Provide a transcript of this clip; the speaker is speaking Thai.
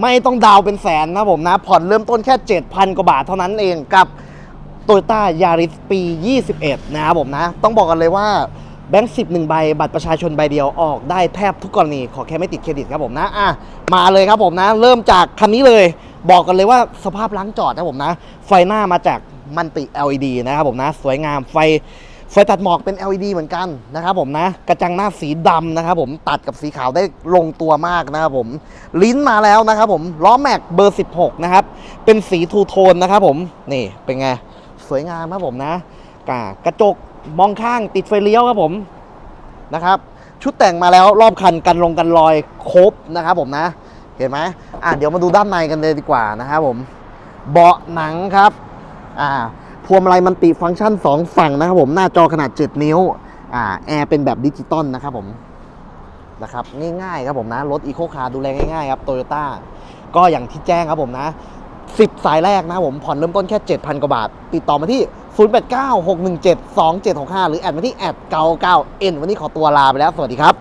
ไม่ต้องดาวเป็นแสนนะผมนะ ผ่อนเริ่มต้นแค่ 7,000 กว่าบาทเท่านั้นเองกับโตโยต้ายาริสปี 21 นะครับผมนะ ต้องบอกกันเลยว่าแบงค์สิบหนึ่งใบ บัตรประชาชนใบเดียวออกได้แทบทุกกรณี ขอแค่ไม่ติดเครดิตครับผมนะอะมาเลยครับผมนะ เริ่มจากคันนี้เลย บอกกันเลยว่าสภาพล้างจอดนะผมนะ ไฟหน้ามาจากมันติ LED นะครับผมนะ สวยงามไฟ ไฟตัดหมอกเป็น LED เหมือนกันนะครับผมนะ กระจังหน้าสีดำนะครับผมตัดกับสีขาวได้ลงตัวมากนะครับผมลิ้นมาแล้วนะครับผมล้อแม็กเบอร์ 16 นะครับ เป็นสีทูโทนนะครับผมนี่เป็นไง สวยงามครับผมนะกากระจกมองข้างติดไฟเลี้ยวครับผมนะครับ ชุดแต่งมาแล้วรอบคันกันลงกันรอยครบนะครับผมนะ เห็นไหมอะเดี๋ยวมาดูด้านในกันเลยดีกว่านะครับผม เบาะหนังครับอ่า พวงมาลัยมันติฟังก์ชัน 2 ฝั่งนะครับผมหน้าจอขนาด 7 นิ้วอ่าแอร์เป็นแบบดิจิตอลนะครับผมนะครับง่ายๆครับผมนะ รถอีโคคาร์ดูแลง่ายๆครับโตโยต้าก็อย่างที่แจ้งครับผมนะ 10 สายแรกนะครับผมผ่อนเริ่มต้นแค่ 7,000 กว่าบาท ติดต่อมาที่ 0896172765 หรือแอดมาที่แอด99 n วันนี้ขอตัวลาไปแล้ว สวัสดีครับ